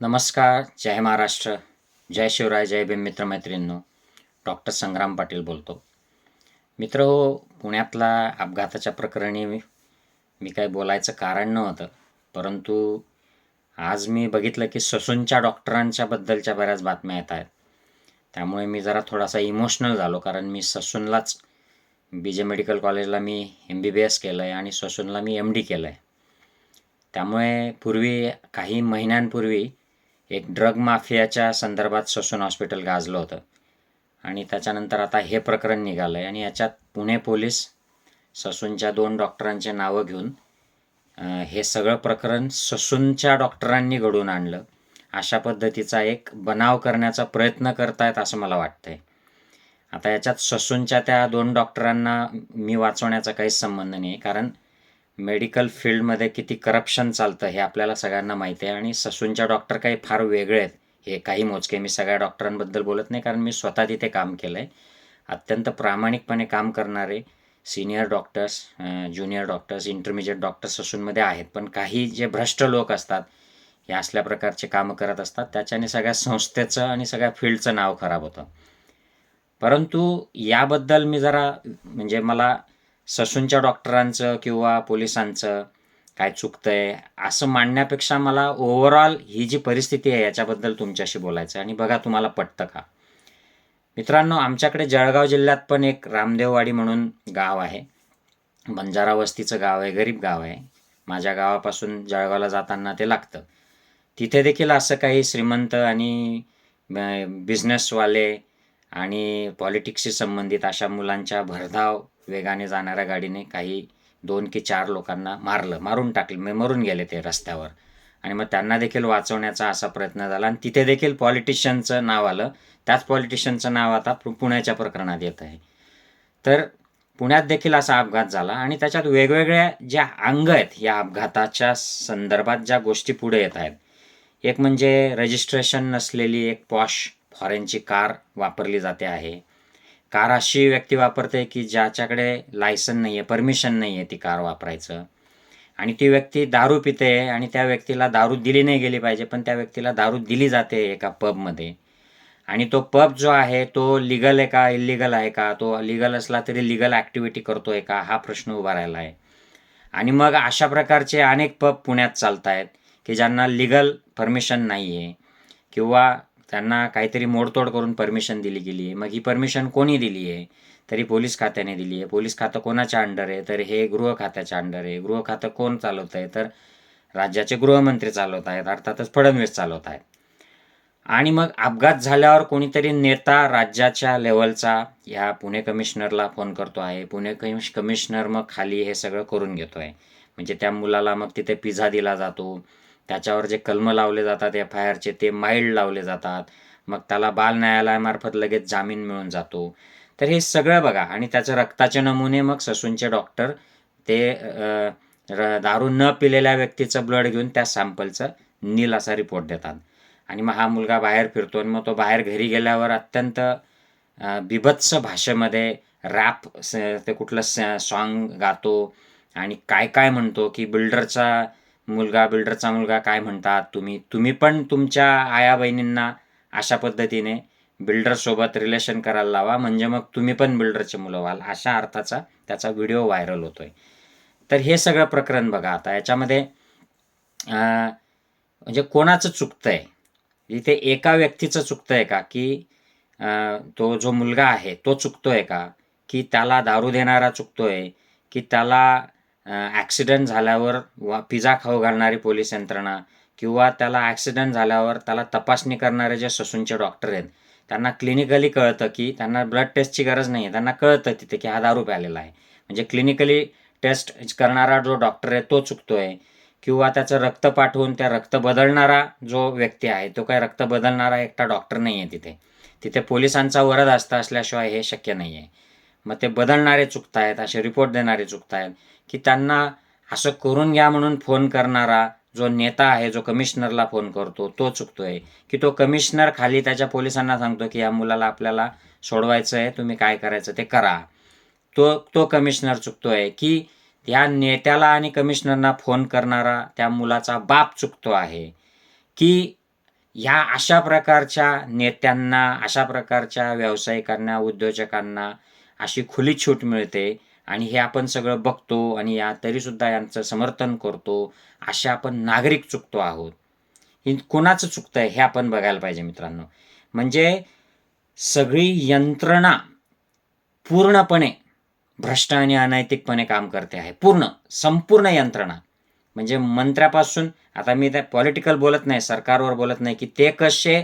नमस्कार जय महाराष्ट्र जय शिवराय जय भीम मित्र मैत्रिणींनो डॉक्टर संग्राम पाटील बोलतो. मित्र हो पुण्यातला अपघाताच्या प्रकरणी मी मी काही बोलायचं कारण नव्हतं परंतु आज मी बघितलं की ससूनच्या डॉक्टरांच्या बद्दलच्या बऱ्याच बातम्या येत आहेत. त्यामुळे मी जरा थोडासा इमोशनल झालो कारण मी ससूनलाच बी जे मेडिकल कॉलेजला मी एम बी बी एस केलं आहे आणि ससूनला मी एम डी केलं आहे त्यामुळे पूर्वी काही महिन्यांपूर्वी एक ड्रग माफियाच्या संदर्भात ससून हॉस्पिटल गाजलं होतं. आणि त्याच्यानंतर आता हे प्रकरण निघालं आहे आणि याच्यात पुणे पोलीस ससूनच्या दोन डॉक्टरांचे नावं घेऊन हे सगळं प्रकरण ससूनच्या डॉक्टरांनी घडवून आणलं. अशा पद्धतीचा एक बनाव करण्याचा प्रयत्न करतायत असं मला वाटतंय. आता याच्यात ससूनच्या त्या दोन डॉक्टरांना मी वाचवण्याचा काहीच संबंध नाही कारण मेडिकल फील्डमध्ये किती करप्शन चालतं हे आपल्याला सगळ्यांना माहिती आहे. आणि ससूनच्या डॉक्टर काही फार वेगळे आहेत. हे काही मोजके. मी सगळ्या डॉक्टरांबद्दल बोलत नाही कारण मी स्वतः तिथे काम केलं आहे अत्यंत प्रामाणिकपणे काम करणारे senior doctors junior doctors intermediate doctors ससूनमध्ये आहेत. पण काही जे भ्रष्ट लोक असतात हे असल्या प्रकारचे कामं करत असतात. त्याच्याने सगळ्या संस्थेचं आणि सगळ्या फील्डचं नाव खराब होतं. परंतु याबद्दल मी जरा म्हणजे मला ससूनच्या डॉक्टरांचं किंवा पोलिसांचं काय चुकतंय असं मांडण्यापेक्षा मला ओव्हरऑल ही जी परिस्थिती आहे याच्याबद्दल तुमच्याशी बोलायचं आणि बघा तुम्हाला पटतं का. मित्रांनो आमच्याकडे जळगाव जिल्ह्यात पण एक रामदेववाडी म्हणून गाव आहे. बंजारा वस्तीचं गाव आहे गरीब गाव आहे. माझ्या गावापासून जळगावला जाताना ते लागतं. तिथे देखील असं काही श्रीमंत आणि बिझनेसवाले आणि पॉलिटिक्सशी संबंधित अशा मुलांच्या भरधाव वेगाने जाणाऱ्या गाडीने काही दोन की चार लोकांना मारलं मारून टाकलं मी मरून गेले ते रस्त्यावर. आणि मग त्यांना देखील वाचवण्याचा असा प्रयत्न झाला आणि तिथे देखील पॉलिटिशियनचं नाव आलं. त्याच पॉलिटिशियनचं नाव आता पु- पुण्याच्या प्रकरणात येत आहे. तर पुण्यात देखील असा अपघात झाला आणि त्याच्यात वेगवेगळ्या ज्या अंग आहेत या अपघाताच्या संदर्भात ज्या गोष्टी पुढे येत आहेत. एक म्हणजे रजिस्ट्रेशन नसलेली एक पॉश फॉरेनची कार वापरली जाते आहे. कार अशी व्यक्ती वापरते की ज्याच्याकडे लायसन नाही आहे परमिशन नाही आहे ती कार वापरायचं. आणि ती व्यक्ती दारू पिते आणि त्या व्यक्तीला दारू दिली नाही गेली पाहिजे पण त्या व्यक्तीला दारू दिली जाते एका पबमध्ये आणि तो पब जो आहे तो लिगल आहे का इलिगल आहे का? तो लिगल असला तरी लिगल ॲक्टिव्हिटी करतो आहे का? हा प्रश्न उभा राहिला आहे आणि मग अशा प्रकारचे अनेक पब पुण्यात चालत आहेत की ज्यांना लिगल परमिशन नाही आहे किंवा त्यांना काहीतरी मोडतोड करून परमिशन दिली गेली आहे मग ही परमिशन कोणी दिली आहे तरी पोलीस खात्याने दिली आहे पोलीस खातं कोणाच्या अंडर आहे? तर हे गृह खात्याच्या अंडर आहे. गृह खातं कोण चालवत आहे तर राज्याचे गृहमंत्री चालवत आहेत. अर्थातच फडणवीस चालवत आहेत. आणि मग अपघात झाल्यावर कोणीतरी नेता राज्याच्या लेवलचा ह्या पुणे कमिशनरला फोन करतो आहे. पुणे कमिश कमिशनर मग खाली हे सगळं करून घेतो आहे म्हणजे त्या मुलाला मग तिथे पिझ्झा दिला जातो. त्याच्यावर जे कलमं लावले जातात एफ आय आरचे ते माइल्ड लावले जातात. मग त्याला बाल न्यायालयामार्फत लगेच जामीन मिळून जातो. तर हे सगळं बघा. आणि त्याचे रक्ताचे नमुने मग ससूनचे डॉक्टर ते र- दारू न पिलेल्या व्यक्तीचं ब्लड घेऊन त्या सॅम्पलचं नील असा रिपोर्ट देतात. आणि मग हा मुलगा बाहेर फिरतो आणि मग तो बाहेर घरी गेल्यावर अत्यंत बिभत्स भाषेमध्ये रॅप ते कुठलं सॉन्ग गातो आणि काय काय म्हणतो की बिल्डरचा मुलगा बिल्डरचा मुलगा काय म्हणतात तुम्ही? तुम्ही पण तुमच्या आया बहिणींना अशा पद्धतीने बिल्डरसोबत रिलेशन करायला लावा. म्हणजे मग तुम्ही पण बिल्डरचे मुलं व्हाल. अशा अर्थाचा त्याचा व्हिडिओ व्हायरल होतोय. तर हे सगळं प्रकरण बघा आता. याच्यामध्ये अं, म्हणजे कोणाचं चुकतंय? इथे एका व्यक्तीचं चुकतंय का? की तो जो मुलगा आहे तो चुकतोय का? की त्याला दारू देणारा चुकतोय? की त्याला ॲक्सिडेंट झाल्यावर वा पिझ्झा खाऊ घालणारी पोलीस यंत्रणा किंवा त्याला ॲक्सिडेंट झाल्यावर त्याला तपासणी करणारे जे ससूनचे डॉक्टर आहेत त्यांना क्लिनिकली कळतं की त्यांना ब्लड टेस्टची गरज नाही आहे त्यांना कळतं तिथे की हा दारू प्यालेला आहे. म्हणजे क्लिनिकली टेस्ट करणारा जो डॉक्टर आहे तो चुकतोय किंवा त्याचं रक्त पाठवून त्या रक्त बदलणारा जो व्यक्ती आहे तो काय रक्त बदलणारा एकटा डॉक्टर नाही आहे तिथे. तिथे पोलिसांचा वरद असता असल्याशिवाय हे शक्य नाही आहे मग ते बदलणारे चुकतायत असे रिपोर्ट देणारे चुकतायत. की त्यांना असं करून घ्या म्हणून फोन करणारा जो नेता आहे जो कमिशनरला फोन करतो तो चुकतोय. की तो कमिशनर खाली त्याच्या पोलिसांना सांगतो की या मुलाला आपल्याला सोडवायचं आहे तुम्ही काय करायचं ते करा. तो तो कमिशनर चुकतोय की या नेत्याला आणि कमिशनरना फोन करणारा त्या मुलाचा बाप चुकतो आहे. की ह्या अशा प्रकारच्या नेत्यांना अशा प्रकारच्या व्यावसायिकांना उद्योजकांना अशी खुली छूट मिळते आणि हे आपण सगळं बघतो आणि या तरीसुद्धा यांचं समर्थन करतो असे आपण नागरिक चुकतो आहोत. ही कोणाचं चुकतं आहे हे आपण बघायला पाहिजे मित्रांनो. म्हणजे सगळी यंत्रणा पूर्णपणे भ्रष्ट आणि अनैतिकपणे काम करते आहे. पूर्ण संपूर्ण यंत्रणा. म्हणजे मंत्र्यापासून आता मी त्या पॉलिटिकल बोलत नाही सरकारवर बोलत नाही की ते कसे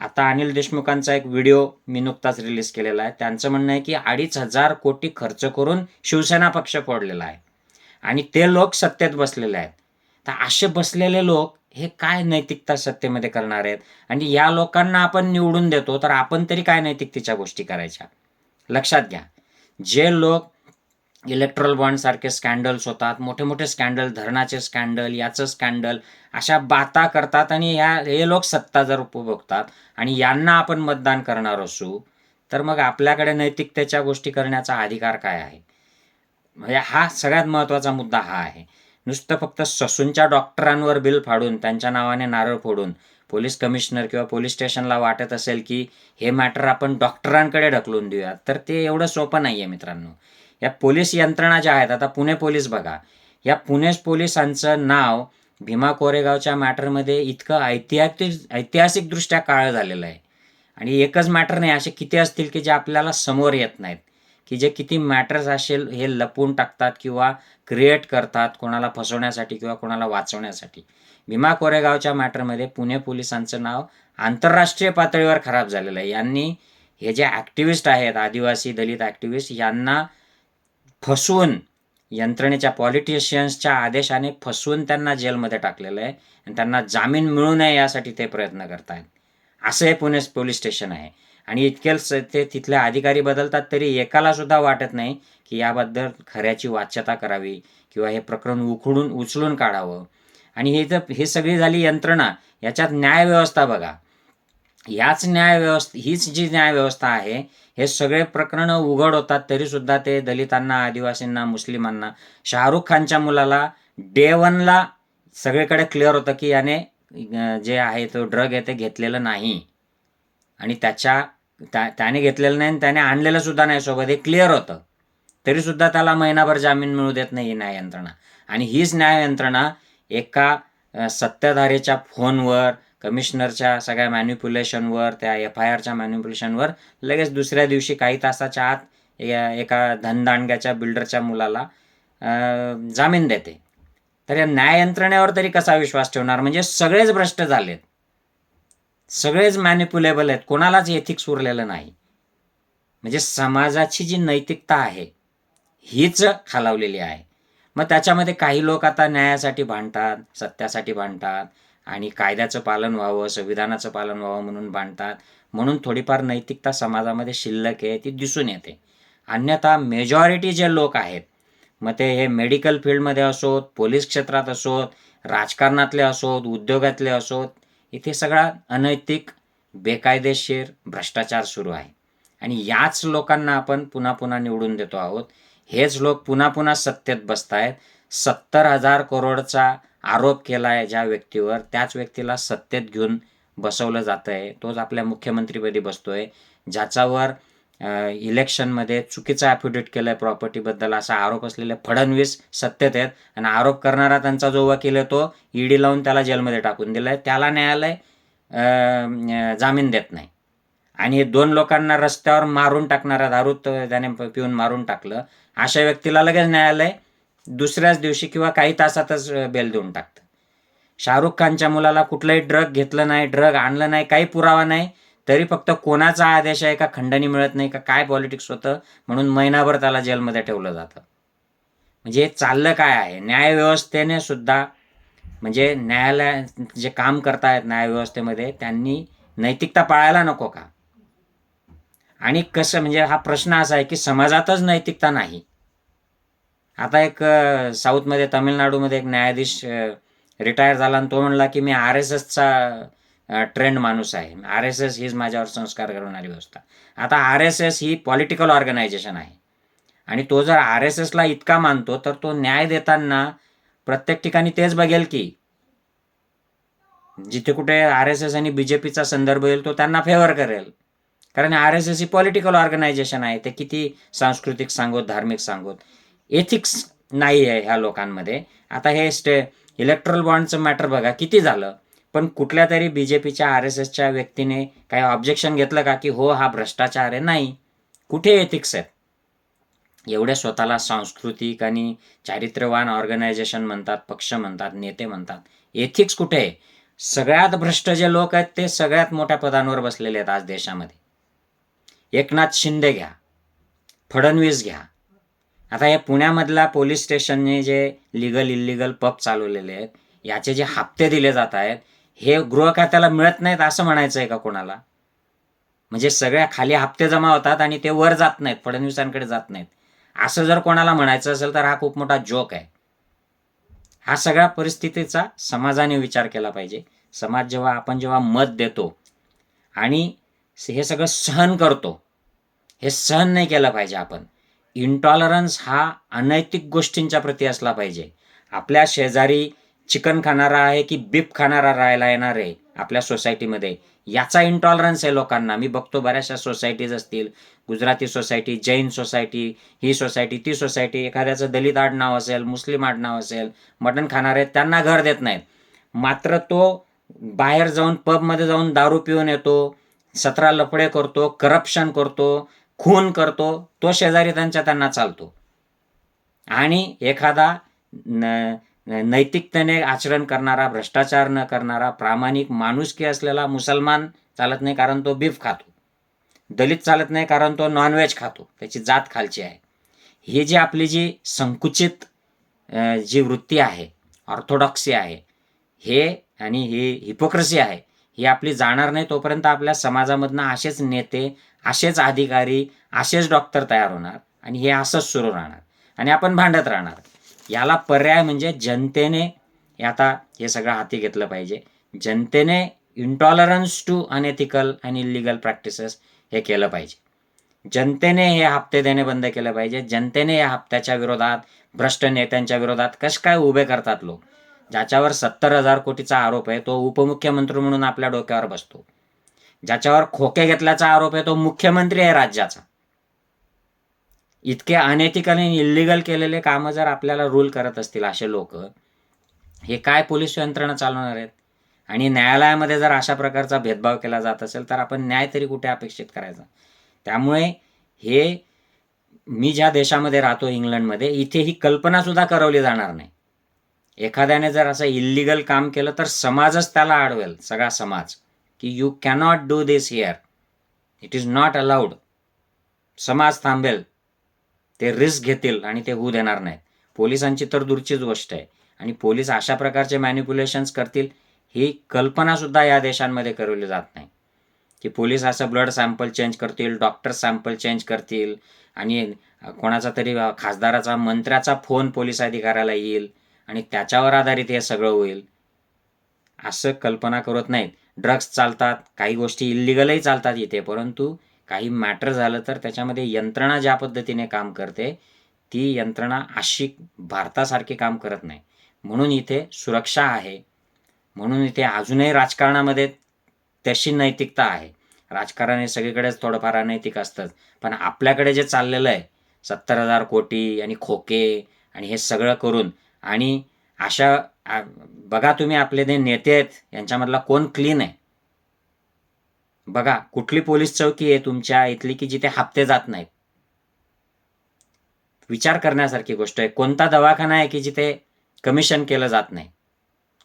आता अनिल देशमुखांचा एक व्हिडिओ मी नुकताच रिलीज केलेला आहे. त्यांचं म्हणणं आहे की अडीच हजार कोटी खर्च करून शिवसेना पक्ष फोडलेला आहे. आणि ते लोक सत्तेत बसलेले आहेत. तर असे बसलेले लोक हे काय नैतिकता सत्तेमध्ये करणार आहेत? आणि या लोकांना आपण निवडून देतो तर आपण तरी काय नैतिकतेच्या गोष्टी करायच्या? लक्षात घ्या. जे लोक इलेक्ट्रल बॉन्ड सारखे स्कॅन्डल्स होतात मोठे मोठे स्कॅन्डल धरणाचे स्कॅन्डल याचं स्कॅन्डल अशा बाता करतात आणि ह्या हे लोक सत्ता जर उपभोगतात. आणि यांना आपण मतदान करणार असू तर मग आपल्याकडे नैतिकतेच्या गोष्टी करण्याचा अधिकार काय आहे? म्हणजे हा सगळ्यात महत्त्वाचा मुद्दा हा आहे. नुसतं फक्त ससूनच्या डॉक्टरांवर बिल फाडून त्यांच्या नावाने नारळ फोडून पोलीस कमिशनर किंवा पोलीस स्टेशनला वाटत असेल की हे मॅटर आपण डॉक्टरांकडे ढकलून देऊया तर ते एवढं सोपं नाही आहे मित्रांनो. या पोलीस यंत्रणा ज्या आहेत आता पुणे पोलीस बघा. या पुणे पोलिसांचं नाव भीमा कोरेगावच्या मॅटरमध्ये इतकं ऐतिहासिक ऐतिहासिकदृष्ट्या काळ झालेलं आहे. आणि एकच मॅटर नाही असे किती असतील की जे आपल्याला समोर येत नाहीत. की जे किती मॅटर्स असेल हे लपवून टाकतात किंवा क्रिएट करतात कोणाला फसवण्यासाठी किंवा कोणाला वाचवण्यासाठी. भीमा कोरेगावच्या मॅटरमध्ये पुणे पोलिसांचं नाव आंतरराष्ट्रीय पातळीवर खराब झालेलं आहे. यांनी हे जे ॲक्टिव्हिस्ट आहेत आदिवासी दलित ॲक्टिव्हिस्ट यांना फसवून यंत्रणेच्या पॉलिटिशियन्सच्या आदेशाने फसवून त्यांना जेलमध्ये टाकलेलं आहे आणि त्यांना जामीन मिळू नये यासाठी ते प्रयत्न करत आहेत असं हे पुणे पोलीस स्टेशन आहे. आणि इतकेच ते तिथले अधिकारी बदलतात तरी एकाला सुद्धा वाटत नाही की याबद्दल खऱ्याची वाच्यता करावी किंवा हे प्रकरण उखडून उचलून काढावं. आणि हे तर हे सगळी झाली यंत्रणा याच्यात न्यायव्यवस्था बघा. याच न्यायव्यवस्था हीच जी न्यायव्यवस्था आहे हे सगळे प्रकरणं उघड होतात तरीसुद्धा ते दलितांना आदिवासींना मुस्लिमांना शाहरुख खानच्या मुलाला डे वनला सगळीकडे क्लिअर होतं की याने जे आहे तो ड्रग आहे ते घेतलेलं नाही. आणि त्याच्या त्या त्याने घेतलेलं नाही आणि त्याने आणलेलं सुद्धा नाही सोबत हे क्लिअर होतं. तरीसुद्धा त्याला महिनाभर जामीन मिळू देत नाही ही न्याय यंत्रणा आणि हीच न्याय यंत्रणा एका सत्ताधारीच्या फोनवर कमिशनरच्या सगळ्या मॅन्युप्युलेशनवर त्या एफ आय आरच्या मॅन्युप्युलेशनवर लगेच दुसऱ्या दिवशी काही तासाच्या आत एका धनदांडग्याच्या बिल्डरच्या मुलाला जामीन देते. तर या न्याय यंत्रणेवर तरी कसा विश्वास ठेवणार? म्हणजे सगळेच भ्रष्ट झालेत. सगळेच मॅन्युप्युलेबल आहेत. कोणालाच एथिक्स उरलेलं नाही. म्हणजे समाजाची जी नैतिकता आहे हीच खालावलेली आहे. मग त्याच्यामध्ये काही लोक आता न्यायासाठी भांडतात सत्यासाठी भांडतात आणि कायद्याचं पालन व्हावं संविधानाचं पालन व्हावं म्हणून बांधतात. म्हणून थोडीफार नैतिकता समाजामध्ये शिल्लक आहे ती दिसून येते. अन्यथा मेजॉरिटी जे लोक आहेत मग ते हे मेडिकल फील्डमध्ये असोत पोलीस क्षेत्रात असोत राजकारणातले असोत उद्योगातले असोत इथे सगळा अनैतिक बेकायदेशीर भ्रष्टाचार सुरू आहे. आणि याच लोकांना आपण पुन्हा पुन्हा निवडून देतो आहोत. हेच लोक पुन्हा पुन्हा सत्तेत बसत आहेत सत्तर हजार करोडचा आरोप केला आहे ज्या व्यक्तीवर त्याच व्यक्तीला सत्तेत घेऊन बसवलं जातं आहे तोच आपल्या मुख्यमंत्रीपदी बसतो आहे ज्याच्यावर इलेक्शनमध्ये चुकीचा ॲफिडेविट केलं आहे प्रॉपर्टीबद्दल असा आरोप असलेले फडणवीस सत्तेत आहेत आणि आरोप करणारा त्यांचा जो वकील आहे तो ईडी लावून त्याला जेलमध्ये टाकून दिला आहे त्याला न्यायालय जामीन देत नाही. आणि दोन लोकांना रस्त्यावर मारून टाकणारा दारू त्याने पिऊन मारून टाकलं. अशा व्यक्तीला लगेच न्यायालय दुसऱ्याच दिवशी किंवा काही तासातच बेल देऊन टाकतं. शाहरुख खानच्या मुलाला कुठलंही ड्रग घेतलं नाही ड्रग आणलं नाही काही पुरावा नाही तरी फक्त कोणाचा आदेश आहे का खंडणी मिळत नाही का काय पॉलिटिक्स होतं म्हणून महिनाभर त्याला जेलमध्ये ठेवलं जातं. म्हणजे चाललं काय आहे? न्यायव्यवस्थेने सुद्धा म्हणजे न्यायालय जे काम करतायत न्यायव्यवस्थेमध्ये त्यांनी नैतिकता पाळायला नको का? आणि कसं म्हणजे हा प्रश्न असा आहे की समाजातच नैतिकता नाही. आता एक साऊथमध्ये तामिळनाडूमध्ये एक न्यायाधीश रिटायर झाला आणि तो म्हणला की मी आर एस एसचा ट्रेंड माणूस आहे. आर एस एस हीच माझ्यावर संस्कार करणारी व्यवस्था. आता आर एस एस ही पॉलिटिकल ऑर्गनायझेशन आहे. आणि तो जर आर एस एसला इतका मानतो तर तो न्याय देताना प्रत्येक ठिकाणी तेच बघेल की जिथे कुठे आर एस एस आणि बी जे पीचा संदर्भ येईल तो त्यांना फेवर करेल. कारण आर एस एस ही पॉलिटिकल ऑर्गनायझेशन आहे. ते किती सांस्कृतिक सांगोत धार्मिक सांगोत. एथिक्स नाही आहे ह्या लोकांमध्ये. आता हे स्टे इलेक्ट्रल बॉन्डचं मॅटर बघा किती झालं? पण कुठल्या तरी बी जे पीच्या आर एस एसच्या व्यक्तीने काही ऑब्जेक्शन घेतलं का की हो हा भ्रष्टाचार आहे? नाही. कुठे एथिक्स आहेत? एवढ्या स्वतःला सांस्कृतिक आणि चारित्र्यवान ऑर्गनायझेशन म्हणतात पक्ष म्हणतात नेते म्हणतात. एथिक्स कुठे आहे? सगळ्यात भ्रष्ट जे लोक आहेत ते सगळ्यात मोठ्या पदांवर बसलेले आहेत आज देशामध्ये. एकनाथ शिंदे घ्या. फडणवीस घ्या. आता हे पुण्यामधल्या पोलीस स्टेशनने जे लिगल इल्लिगल पब चालवलेले आहेत याचे जे हप्ते दिले जात आहेत हे गृह खात्याला मिळत नाहीत असं म्हणायचं आहे का कोणाला? म्हणजे सगळ्या खाली हप्ते जमा होतात आणि ते वर जात नाहीत फडणवीसांकडे जात नाहीत. असं जर कोणाला म्हणायचं असेल तर हा खूप मोठा जोक आहे. हा सगळ्या परिस्थितीचा समाजाने विचार केला पाहिजे. समाज जेव्हा आपण जेव्हा मत देतो आणि हे सगळं सहन करतो हे सहन नाही केलं पाहिजे आपण. इंटॉलरन्स हा अनैतिक गोष्टींच्या प्रती असला पाहिजे. आपल्या शेजारी चिकन खाणारा आहे की बीफ खाणारा राहायला येणार आहे आपल्या सोसायटीमध्ये. याचा इंटॉलरन्स आहे लोकांना. मी बघतो बऱ्याचशा सोसायटीज असतील. गुजराती सोसायटी जैन सोसायटी ही सोसायटी ती सोसायटी एखाद्याचं दलित आडनाव असेल मुस्लिम आडनाव असेल मटण खाणारे त्यांना घर देत नाहीत. मात्र तो बाहेर जाऊन पबमध्ये जाऊन दारू पिऊन येतो सतरा लफडे करतो करप्शन करतो खून करतो तो शेजारी त्यांच्या त्यांना चालतो. आणि एखादा न नैतिकतेने आचरण करणारा भ्रष्टाचार न करणारा प्रामाणिक माणुसकी असलेला मुसलमान चालत नाही कारण तो बीफ खातो. दलित चालत नाही कारण तो नॉनव्हेज खातो. त्याची जात खालची आहे. ही जी आपली जी संकुचित जी वृत्ती आहे ऑर्थोडॉक्सी आहे हे आणि ही हिपोक्रसी आहे ही आपली जाणार नाही तोपर्यंत आपल्या समाजामधनं असेच नेते असेच अधिकारी असेच डॉक्टर तयार होणार आणि हे असंच सुरू राहणार आणि आपण भांडत राहणार. याला पर्याय म्हणजे जनतेने आता हे सगळं हाती घेतलं पाहिजे. जनतेने इंटॉलरन्स टू अनएथिकल आणि इलिगल प्रॅक्टिसेस हे केलं पाहिजे. जनतेने हे हप्ते देणे बंद केलं पाहिजे. जनतेने या हप्त्याच्या विरोधात भ्रष्ट नेत्यांच्या विरोधात कश काय उभे करतात लोक? ज्याच्यावर सत्तर हजार कोटीचा आरोप आहे तो उपमुख्यमंत्री म्हणून आपल्या डोक्यावर बसतो. ज्याच्यावर खोके घेतल्याचा आरोप आहे तो मुख्यमंत्री आहे राज्याचा. इतके अनैतिक आणि इल्लिगल केलेले कामं जर आपल्याला रूल करत असतील असे लोक हे काय पोलीस यंत्रणा चालवणार आहेत? आणि न्यायालयामध्ये जर अशा प्रकारचा भेदभाव केला जात असेल तर आपण न्याय तरी कुठे अपेक्षित करायचा? त्यामुळे हे मी ज्या देशामध्ये राहतो इंग्लंडमध्ये इथे ही कल्पनासुद्धा करवली जाणार नाही. एखाद्याने जर असं इल्लिगल काम केलं तर समाजच त्याला अडवेल सगळा समाज. की you cannot do this here it is not allowed समाज थांबेल. ते रिस्क घेतील आणि ते होऊ देणार नाहीत. पोलिसांची तर दूरचीच गोष्ट आहे. आणि पोलीस अशा प्रकारचे मॅन्युप्युलेशन्स करतील ही कल्पनासुद्धा या देशांमध्ये करवली जात नाही. की पोलीस असं ब्लड सॅम्पल चेंज करतील डॉक्टर सॅम्पल चेंज करतील आणि कोणाचा तरी खासदाराचा मंत्र्याचा फोन पोलीस अधिकाऱ्याला येईल आणि त्याच्यावर आधारित हे सगळं होईल. असं कल्पना करत नाहीत. ड्रग्स चालतात काही गोष्टी इल्लिगलही चालतात इथे परंतु काही मॅटर झालं तर त्याच्यामध्ये यंत्रणा ज्या पद्धतीने काम करते ती यंत्रणा अशी भारतासारखी काम करत नाही. म्हणून इथे सुरक्षा आहे. म्हणून इथे अजूनही राजकारणामध्ये तशी नैतिकता आहे. राजकारण हे सगळीकडेच थोडंफार अनैतिक असतंच. पण आपल्याकडे जे चाललेलं आहे सत्तर हजार कोटी आणि खोके आणि हे सगळं करून आणि अशा बघा तुम्ही आपले जे नेते आहेत यांच्यामधला कोण क्लीन आहे? बघा कुठली पोलीस चौकी आहे तुमच्या इथली की जिथे हप्ते जात नाहीत? विचार करण्यासारखी गोष्ट आहे. कोणता दवाखाना आहे की जिथे कमिशन केलं जात नाही?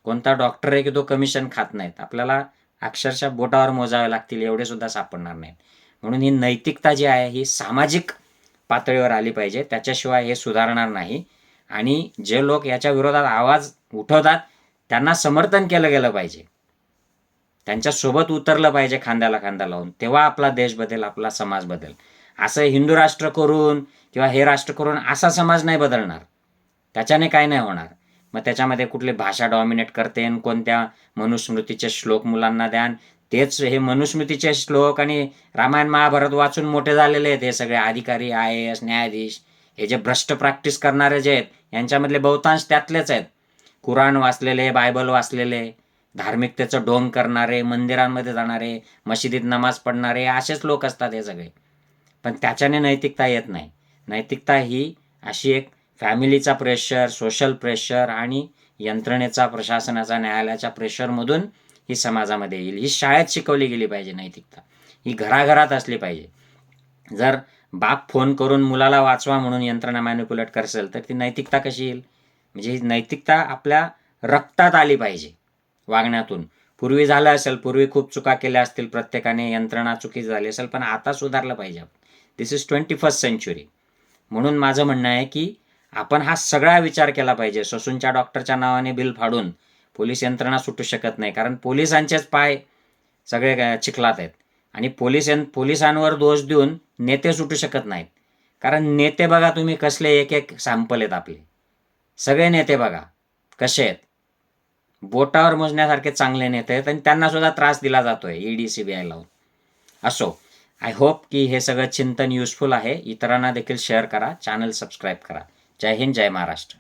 कोणता डॉक्टर आहे की तो कमिशन खात नाहीत? आपल्याला अक्षरशः बोटावर मोजावे लागतील एवढे सुद्धा सापडणार नाहीत. म्हणून ही नैतिकता जी आहे ही सामाजिक पातळीवर आली पाहिजे. त्याच्याशिवाय हे सुधारणार नाही. आणि जे लोक याच्या विरोधात आवाज उठवतात त्यांना समर्थन केलं गेलं पाहिजे. त्यांच्यासोबत उतरलं पाहिजे खांद्याला खांदा लावून. तेव्हा आपला देश बदल आपला समाज बदल. असं हिंदू राष्ट्र करून किंवा हे राष्ट्र करून असा समाज नाही बदलणार. त्याच्याने काय नाही होणार. मग त्याच्यामध्ये कुठली भाषा डॉमिनेट करते कोणत्या मनुस्मृतीचे श्लोक मुलांना द्यान. तेच हे मनुस्मृतीचे श्लोक आणि रामायण महाभारत वाचून मोठे झालेले आहेत. हे सगळे अधिकारी आय ए एस न्यायाधीश हे जे भ्रष्ट प्रॅक्टिस करणारे जे आहेत यांच्यामधले बहुतांश त्यातलेच आहेत. कुराण वाचलेले बायबल वाचलेले धार्मिकतेचं डोंग करणारे मंदिरांमध्ये जाणारे मशिदीत नमाज पडणारे असेच लोक असतात हे सगळे. पण त्याच्याने नैतिकता येत नाही. नैतिकता ही अशी एक फॅमिलीचा प्रेशर सोशल प्रेशर आणि यंत्रणेचा प्रशासनाचा न्यायालयाच्या प्रेशरमधून ही समाजामध्ये येईल. ही शाळेत शिकवली गेली पाहिजे नैतिकता. ही घराघरात असली पाहिजे. जर बाप फोन करून मुलाला वाचवा म्हणून यंत्रणा मॅनिप्युलेट करसेल तर ती नैतिकता कशी येईल? म्हणजे ही नैतिकता आपल्या रक्तात आली पाहिजे वागण्यातून. पूर्वी झालं असेल पूर्वी खूप चुका केल्या असतील प्रत्येकाने यंत्रणा चुकी झाली असेल पण आता सुधारलं पाहिजे this is twenty first century म्हणून माझं म्हणणं आहे की आपण हा सगळा विचार केला पाहिजे. ससूनच्या डॉक्टरच्या नावाने बिल फाडून पोलीस यंत्रणा सुटू शकत नाही कारण पोलिसांचेच पाय सगळे चिखलात आहेत. आणि पोलीस यं पोलिसांवर दोष देऊन नेते सुटू शकत नाहीत. कारण नेते बघा तुम्ही कसले एक एक सॅम्पल आहेत आपले. सगळे नेते बघा कसे आहेत? बोटावर मोजण्यासारखे चांगले नेते आहेत आणि त्यांना सुद्धा त्रास दिला जातोय ईडी सी बी आय लावून. असो आय होप की हे सगळं चिंतन युजफुल आहे. इतरांना देखील शेअर करा चॅनल सबस्क्राईब करा. जय हिंद जय महाराष्ट्र.